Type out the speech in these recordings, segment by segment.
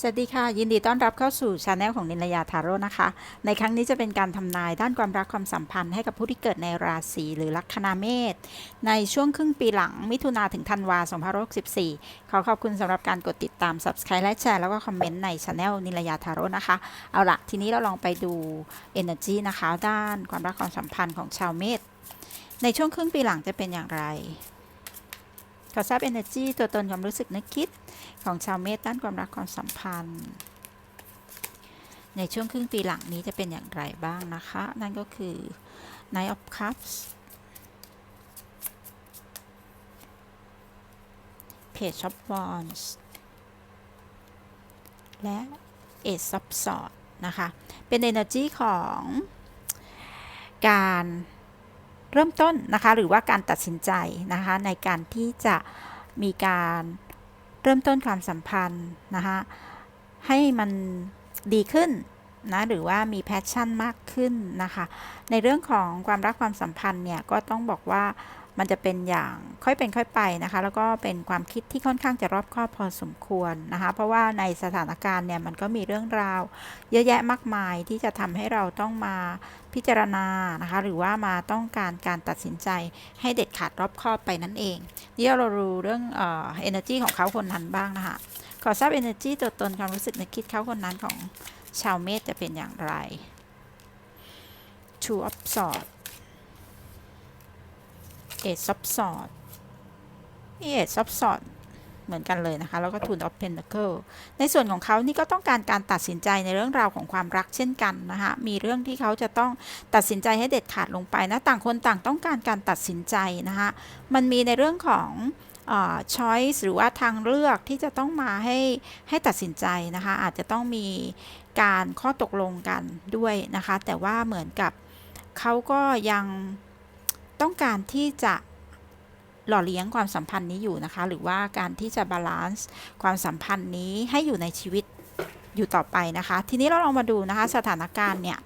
สวัสดีค่ะ ยินดีต้อนรับเข้าสู่ช anel ของนิลยาทาโร่นะคะ ในครั้งนี้จะเป็นการทำนายด้านความรักความสัมพันธ์ให้กับผู้ที่เกิดในราศีหรือลัคนาเมษในช่วงครึ่งปีหลังมิถุนาถึงธันวา2564 ขอขอบคุณสำหรับการกดติดตาม subscribe และแชร์แล้วก็คอมเมนต์ในช anel นิลยาทาโร่นะคะ เอาละทีนี้เราลองไปดู energy นะคะ ด้านความรักความสัมพันธ์ของชาวเมษในช่วงครึ่งปีหลังจะเป็นอย่างไร ขอทราบ energy ตัวตนความรู้สึกนึกคิดของชาวเมษด้านความรักความสัมพันธ์ ในช่วงครึ่งปีหลังนี้จะเป็นอย่างไรบ้างนะคะ นั่นก็คือ Knight of Cups Page of Wands และ Ace of Swords นะคะ เป็น energy ของการ เริ่มต้นนะคะหรือว่าการตัดสินใจนะคะในการที่จะมีการเริ่มต้นความสัมพันธ์นะคะให้มันดีขึ้นนะหรือว่ามีแพชชั่นมากขึ้นนะคะในเรื่องของความรักความสัมพันธ์เนี่ยก็ต้องบอกว่า มันจะเป็นอย่างค่อยเป็นค่อยไปนะคะ แล้วก็เป็นความคิดที่ค่อนข้างจะรอบคอบพอสมควรนะคะ เพราะว่าในสถานการณ์เนี่ยมันก็มีเรื่องราว เยอะแยะมากมายที่จะทำให้เราต้องมาพิจารณานะคะ หรือว่ามาต้องการการตัดสินใจให้เด็ดขาดรอบคอบไปนั่นเองเดี๋ยวเรารู้เรื่องเอ่อ energy ของเขาคนนั้นบ้างนะคะขอทราบ energy ตัวตนความรู้สึกในคิดเขาคนนั้นของชาวเมษจะเป็นอย่างไร Two of Swords Ace of Swords นี่ Ace of Swords เหมือนกันเลยนะคะ แล้วก็ Two of Pentacle ในส่วนของเขานี่ก็ต้องการการตัดสินใจในเรื่องราวของความรักเช่นกันนะคะมีเรื่องที่เขาจะต้องตัดสินใจให้เด็ดขาดลงไปนะต่างคนต่างต้องการการตัดสินใจนะคะมันมีในเรื่องของช้อยส์หรือว่าทางเลือกที่จะต้องมาให้ให้ตัดสินใจนะคะ อาจจะต้องมีการข้อตกลงกันด้วยนะคะ แต่ว่าเหมือนกับเขาก็ยัง ต้องการที่จะหล่อเลี้ยงความสัมพันธ์นี้อยู่นะคะ หรือว่าการที่จะบาลานซ์ความสัมพันธ์นี้ให้อยู่ในชีวิตอยู่ต่อไปนะคะ ทีนี้เราลองมาดูนะคะ สถานการณ์เนี่ย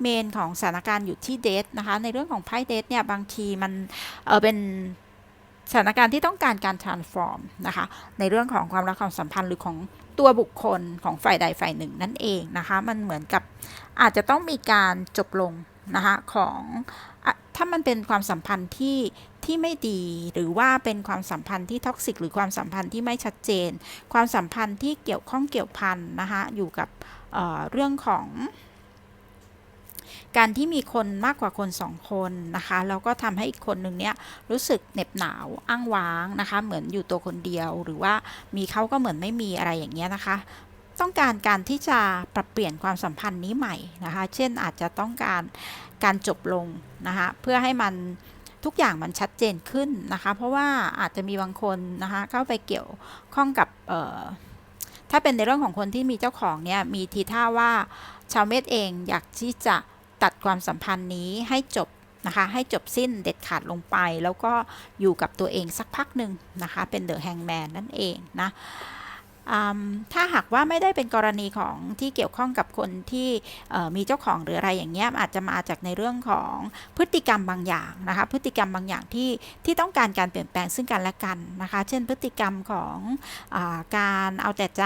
เมนของสถานการณ์อยู่ที่เดทนะคะ ในเรื่องของไพ่เดทเนี่ยบางทีมันเออเป็นสถานการณ์ที่ต้องการการ transform นะคะ ในเรื่องของความรักความสัมพันธ์หรือของตัวบุคคลของฝ่ายใดฝ่ายหนึ่งนั่นเองนะคะ มันเหมือนกับอาจจะต้องมีการจบลงนะคะของ ถ้ามันเป็นความสัมพันธ์ที่ที่ไม่ดีหรือว่าเป็นความสัมพันธ์ที่ท็อกซิกหรือความสัมพันธ์ที่ไม่ชัดเจน ความสัมพันธ์ที่เกี่ยวข้องเกี่ยวพันนะคะอยู่กับเเรื่องของ การที่มีคนมากกว่าคนสองคนนะคะแล้วก็ทำให้อีกคนหนึ่งเนี้ยรู้สึกเหน็บหนาวอ้างว้างนะคะ เหมือนอยู่ตัวคนเดียวหรือว่ามีเขาก็เหมือนไม่มีอะไรอย่างเงี้ยนะคะ ต้องการการที่จะปรับเปลี่ยนความสัมพันธ์นี้ใหม่นะคะ เช่นอาจจะต้องการการจบลงนะคะเพื่อให้มันทุกอย่างมันชัดเจนขึ้นนะคะ เพราะว่าอาจจะมีบางคนนะคะเข้าไปเกี่ยวข้องกับถ้าเป็นในเรื่องของคนที่มีเจ้าของเนี่ยมีทีท่าว่าชาวเมษเองอยากที่จะตัดความสัมพันธ์นี้ให้จบนะคะให้จบสิ้นเด็ดขาดลงไป แล้วก็อยู่กับตัวเองสักพักหนึ่งนะคะ เป็นเดอะแฮงแมนนั่นเองนะ ถ้าหากว่าไม่ได้เป็นกรณีของที่เกี่ยวข้องกับคนที่มีเจ้าของหรืออะไรอย่างเงี้ยอาจจะมาจากในเรื่องของพฤติกรรมบางอย่างนะคะพฤติกรรมบางอย่างที่ที่ต้องการการเปลี่ยนแปลงซึ่งกันและกันนะคะ เช่น พฤติกรรมของอการเอาแต่ใจ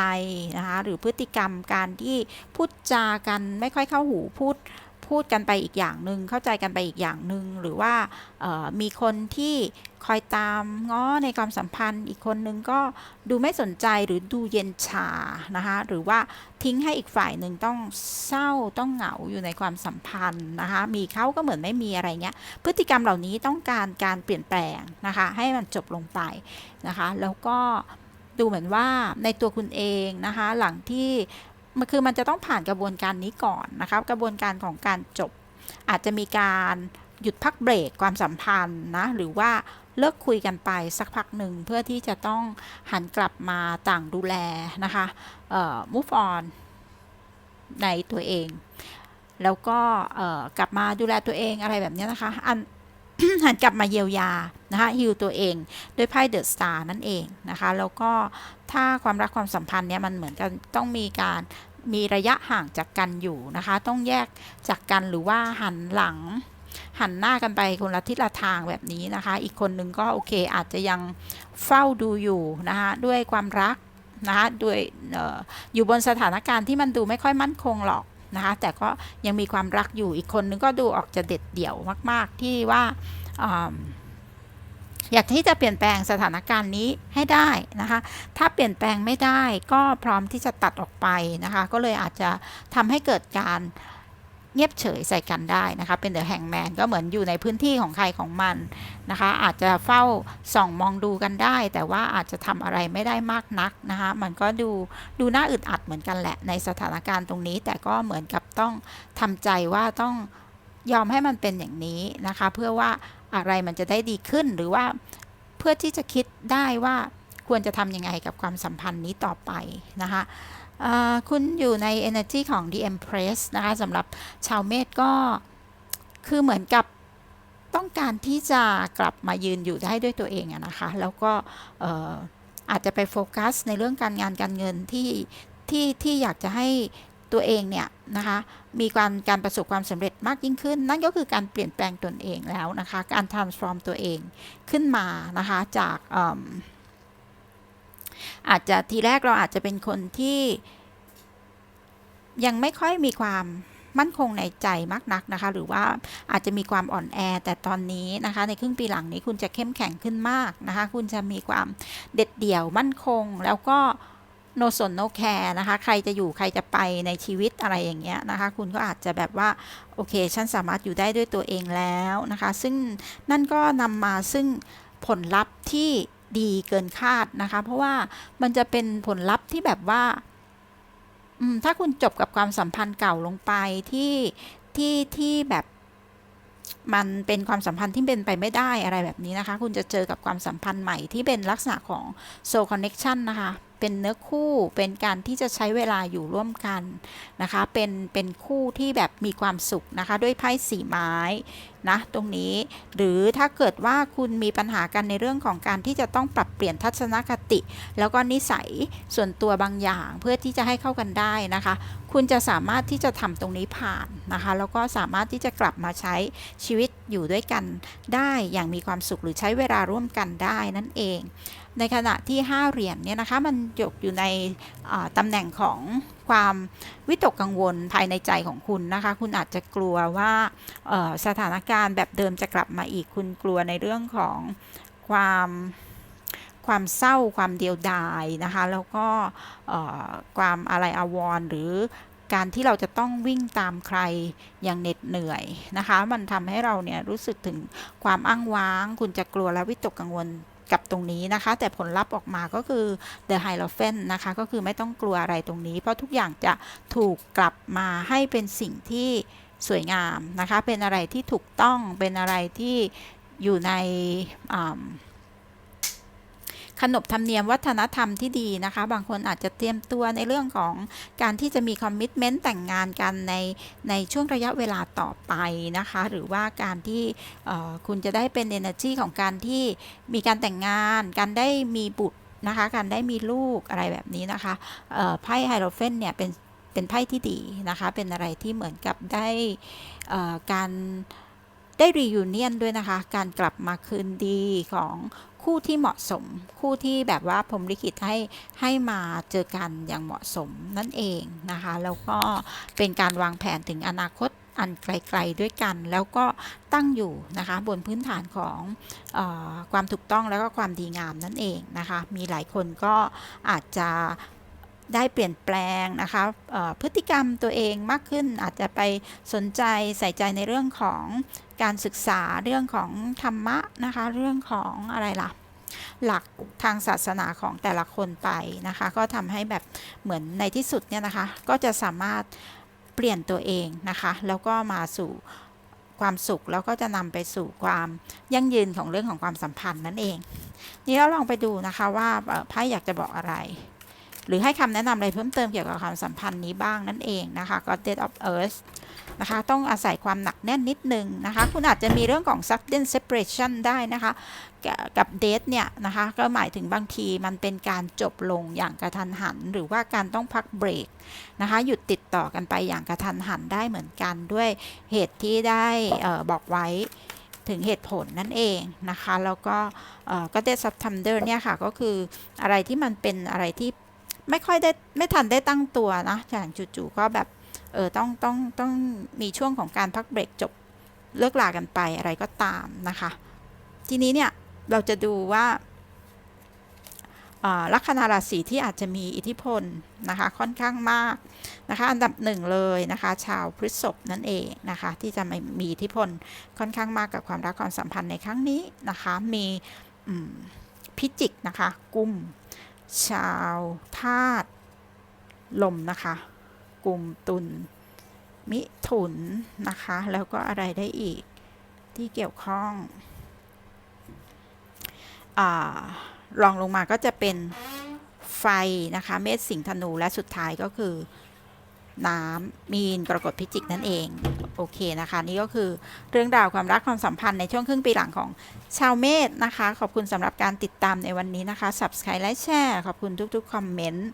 นะคะหรือพฤติกรรมการที่พูดจากันไม่ค่อยเข้าหูพูด พูดกันไปอีกอย่างหนึ่งเข้าใจกันไปอีกอย่างหนึ่งหรือว่ามีคนที่คอยตามง้อในความสัมพันธ์ อีกคนนึงก็ดูไม่สนใจหรือดูเย็นชานะคะหรือว่าทิ้งให้อีกฝ่ายหนึ่งต้องเศร้าต้องเหงาอยู่ในความสัมพันธ์นะคะมีเขาก็เหมือนไม่มีอะไรเงี้ยพฤติกรรมเหล่านี้ต้องการการเปลี่ยนแปลงนะคะให้มันจบลงไปนะคะแล้วก็ดูเหมือนว่าในตัวคุณเองนะคะหลังที่ มันคือมันจะต้องผ่านกระบวนการนี้ก่อนนะครับกระบวนการของการจบ อาจจะมีการหยุดพักเบรกความสัมพันธ์นะหรือว่าเลิกคุยกันไปสักพักหนึ่งเพื่อที่จะต้องหันกลับมาต่างดูแลนะคะเอ่อ move on ในตัวเอง แล้วก็กลับมาดูแลตัวเองอะไรแบบนี้นะคะอัน หันกลับมาเยียวยานะคะฮิวตัวเองด้วยไพ่เดอะสตาร์นั่นเองนะคะ แล้วก็ถ้าความรักความสัมพันธ์เนี่ยมันเหมือนกันต้องมีการมีระยะห่างจากกันอยู่นะคะ ต้องแยกจากกันหรือว่าหันหลัง หันหน้ากันไปคนละทิศละทางแบบนี้นะคะ อีกคนนึงก็โอเคอาจจะยังเฝ้าดูอยู่นะคะด้วยความรักนะคะด้วยอออยู่บนสถานการณ์ที่มันดูไม่ค่อยมั่นคงหรอก นะคะแต่ก็ยังมีความรักอยู่อีกคนนึงก็ดูออกจะเด็ดเดี่ยวมาก ๆ ที่ว่าอืมอยากที่จะเปลี่ยนแปลงสถานการณ์นี้ให้ได้นะคะ ถ้าเปลี่ยนแปลงไม่ได้ก็พร้อมที่จะตัดออกไปนะคะ ก็เลยอาจจะทำให้เกิดการ เงียบเฉยใส่กันได้นะคะเป็นเดอะแฮงแมนก็เหมือนอยู่ในพื้นที่ของใครของมันนะคะ อาจจะเฝ้าส่องมองดูกันได้ แต่ว่าอาจจะทำอะไรไม่ได้มากนักนะคะ มันก็ดูดูน่าอึดอัดเหมือนกันแหละในสถานการณ์ตรงนี้ แต่ก็เหมือนกับต้องทำใจว่าต้องยอมให้มันเป็นอย่างนี้นะคะ เพื่อว่าอะไรมันจะได้ดีขึ้นหรือว่าเพื่อที่จะคิดได้ว่าควรจะทำยังไงกับความสัมพันธ์นี้ต่อไปนะคะ คุณอยู่ใน energy ของ The Empress นะคะสำหรับชาวเมษก็คือเหมือนกับต้องการที่จะกลับมายืนอยู่ได้ด้วยตัวเองนะคะ แล้วก็อาจจะไปโฟกัสในเรื่องการงานการเงินที่ที่ที่อยากจะให้ตัวเองเนี่ยนะคะมีการการประสบความสำเร็จมากยิ่งขึ้น นั่นก็คือการเปลี่ยนแปลงตนเองแล้วนะคะ การ transform ตัวเองขึ้นมานะคะจาก อาจจะทีแรกเราอาจจะเป็นคนที่ ยังไม่ค่อยมีความมั่นคงในใจมากนักนะคะ หรือว่าอาจจะมีความอ่อนแอ แต่ตอนนี้นะคะ ในครึ่งปีหลังนี้คุณจะเข้มแข็งขึ้นมากนะคะ คุณจะมีความเด็ดเดี่ยวมั่นคง แล้วก็โนสนโนแคร์นะคะ ใครจะอยู่ใครจะไปในชีวิตอะไรอย่างเงี้ยนะคะ คุณก็อาจจะแบบว่า โอเค ฉันสามารถอยู่ได้ด้วยตัวเองแล้วนะคะ ซึ่งนั่นก็นำมาซึ่งผลลัพธ์ที่ ดีเกินคาดนะคะ เพราะว่ามันจะเป็นผลลัพธ์ที่แบบว่าถ้าคุณจบกับความสัมพันธ์เก่าลงไปที่ที่ที่แบบมันเป็นความสัมพันธ์ที่เป็นไปไม่ได้อะไรแบบนี้นะคะ คุณจะเจอกับความสัมพันธ์ใหม่ที่เป็นลักษณะของ soul connection นะคะ เป็นเนื้อคู่ เป็นการที่จะใช้เวลาอยู่ร่วมกันนะคะ เป็นเป็นคู่ที่แบบมีความสุขนะคะ ด้วยไพ่สีไม้ นะตรงนี้ หรือถ้าเกิดว่าคุณมีปัญหากันในเรื่องของการที่จะต้องปรับเปลี่ยนทัศนคติ แล้วก็นิสัยส่วนตัวบางอย่างเพื่อที่จะให้เข้ากันได้นะคะ คุณจะสามารถที่จะทำตรงนี้ผ่านนะคะ แล้วก็สามารถที่จะกลับมาใช้ชีวิตอยู่ด้วยกันได้อย่างมีความสุขหรือใช้เวลาร่วมกันได้นั่นเอง ในขณะที่ 5 เหรียญเนี่ยนะคะมันจบอยู่ในอ่าตำแหน่งของ ความวิตกกังวลภายในใจของคุณนะคะ คุณอาจจะกลัวว่าสถานการณ์แบบเดิมจะกลับมาอีกคุณกลัวในเรื่องของความความเศร้าความเดียวดายนะคะ แล้วก็ความอะไรอาวร์หรือการที่เราจะต้องวิ่งตามใครอย่างเหน็ดเหนื่อยนะคะ มันทำให้เราเนี่ยรู้สึกถึงความอ้างว้าง คุณจะกลัวและวิตกกังวล กับตรงนี้นะคะ แต่ผลลัพธ์ออกมาก็คือ The Hierophant นะคะ ก็คือไม่ต้องกลัวอะไรตรงนี้ เพราะทุกอย่างจะถูกกลับมาให้เป็นสิ่งที่สวยงามนะคะ เป็นอะไรที่ถูกต้องเป็นอะไรที่อยู่ในอ ขนบธรรมเนียมวัฒนธรรมที่ดีนะคะ บางคนอาจจะเตรียมตัวในเรื่องของการที่จะมีคอมมิชเมนต์แต่งงานกันในในช่วงระยะเวลาต่อไปนะคะ หรือว่าการที่คุณจะได้เป็น energy ของการที่มีการแต่งงาน การได้มีบุตรนะคะ การได้มีลูกอะไรแบบนี้นะคะไพ่ไฮโรเฟนเนี่ยเป็นเป็นไพ่ที่ดีนะคะ เป็นอะไรที่เหมือนกับได้การได้รียูเนียนด้วยนะคะ การกลับมาคืนดีของ คู่ที่เหมาะสม คู่ที่แบบว่าผมลิขิตให้ให้มาเจอกันอย่างเหมาะสมนั่นเองนะคะ แล้วก็เป็นการวางแผนถึงอนาคตอันไกลๆด้วยกัน แล้วก็ตั้งอยู่นะคะบนพื้นฐานของอความถูกต้องแล้วก็ความดีงามนั่นเองนะคะ มีหลายคนก็อาจจะ ได้เปลี่ยนแปลงนะคะพฤติกรรมตัวเองมากขึ้นอาจจะไปสนใจใส่ใจในเรื่องของการศึกษาเรื่องของธรรมะนะคะเรื่องของอะไรล่ะหลักทางศาสนาของแต่ละคนไปนะคะ ก็ทำให้แบบเหมือนในที่สุดเนี่ยนะคะ ก็จะสามารถเปลี่ยนตัวเองนะคะ แล้วก็มาสู่ความสุขแล้วก็จะนำไปสู่ความยั่งยืนของเรื่องของความสัมพันธ์นั่นเอง นี่เราลองไปดูนะคะว่าไพ่อยากจะบอกอะไร หรือให้คำแนะนำอะไรเพิ่มเติมเกี่ยวกับความสัมพันธ์นี้บ้างนั่นเองนะคะ Goddess of Earth นะคะ ต้องอาศัยความหนักแน่นนิดนึงนะคะ คุณอาจจะมีเรื่องของ sudden separation ได้นะคะ กับเดทเนี่ยนะคะ ก็หมายถึงบางทีมันเป็นการจบลงอย่างกระทันหัน หรือว่าการต้องพักเบรกนะคะ หยุดติดต่อกันไปอย่างกระทันหันได้เหมือนกันด้วยเหตุที่ได้ออบอกไว้ถึงเหตุผลนั่นเองนะคะ แล้วก็ก็เดซับทัมเดอร์เนี่ยค่ะ ก็คืออะไรที่มันเป็นอะไรที่ ไม่ค่อยได้ไม่ทันได้ตั้งตัวนะอย่างจู่ๆก็แบบเออต้องต้องต้องมีช่วงของการพักเบรกจบเลิกลากันไปอะไรก็ตามนะคะ ทีนี้เนี่ยเราจะดูว่าอ่าลัคนาราศีที่อาจจะมีอิทธิพลนะคะค่อนข้างมากนะคะอันดับหนึ่งเลยนะคะชาวพฤษภนั่นเองนะคะที่จะมีอิทธิพลค่อนข้างมากกับความรักความสัมพันธ์ในครั้งนี้นะคะมีพิจิกนะคะกุม ชาวธาตุลมนะคะ กลุ่มตุลมิถุนนะคะ แล้วก็อะไรได้อีกที่เกี่ยวข้องอรองลงมาก็จะเป็นไฟนะคะ เมษสิงธนูและสุดท้ายก็คือ น้ำมีนกรกฎพิจิกนั่นเอง โอเคนะคะ นี่ก็คือเรื่องราวความรักความสัมพันธ์ในช่วงครึ่งปีหลังของชาวเมษนะคะ ขอบคุณสำหรับการติดตามในวันนี้นะคะ Subscribe และแชร์ขอบคุณทุกๆคอมเมนต์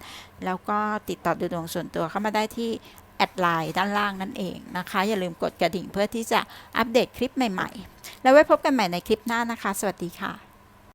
แล้วก็ติดต่อดูดวงส่วนตัวเข้ามาได้ที่แอดไลน์ด้านล่างนั่นเองนะคะ อย่าลืมกดกระดิ่งเพื่อที่จะอัปเดตคลิปใหม่ ๆ แล้วไว้พบกันใหม่ในคลิปหน้านะคะ สวัสดีค่ะ